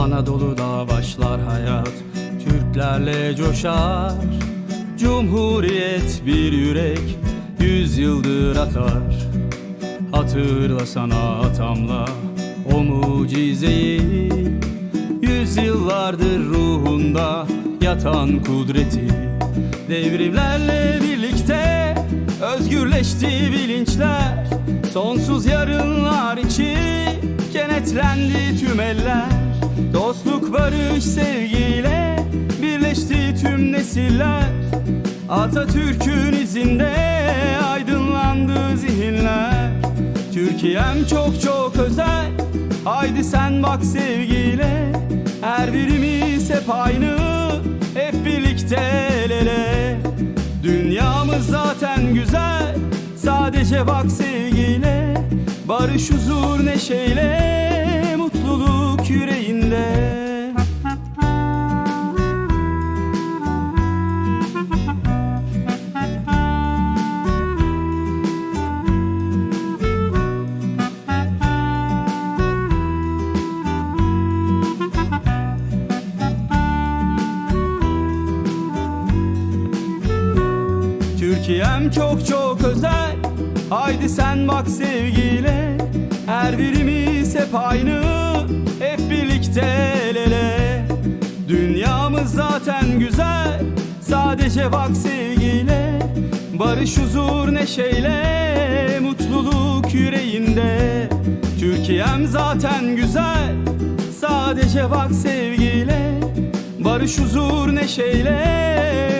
Anadolu'da başlar hayat Türklerle coşar. Cumhuriyet bir yürek Yüz yıldır atar. Hatırlasana atamla o mucizeyi. Yüzyıllardır ruhunda yatan kudreti. Devrimlerle birlikte özgürleşti bilinçler. Sonsuz yarınlar için kenetlendi tüm eller Dostluk, barış, sevgiyle birleşti tüm nesiller. Atatürk'ün izinde aydınlandı zihinler. Türkiye'm çok çok özel. Haydi sen bak sevgiyle. Her birimiz hep aynı Hep birlikte el ele. Dünyamız zaten güzel. Sadece bak sevgiyle Barış huzur neşeyle Yüreğinde. Türkiye'm çok çok özel. Haydi sen bak sevgiyle Sadece bak sevgiyle Barış huzur neşeyle Mutluluk yüreğinde. Türkiye'm zaten güzel Sadece bak sevgiyle Barış huzur neşeyle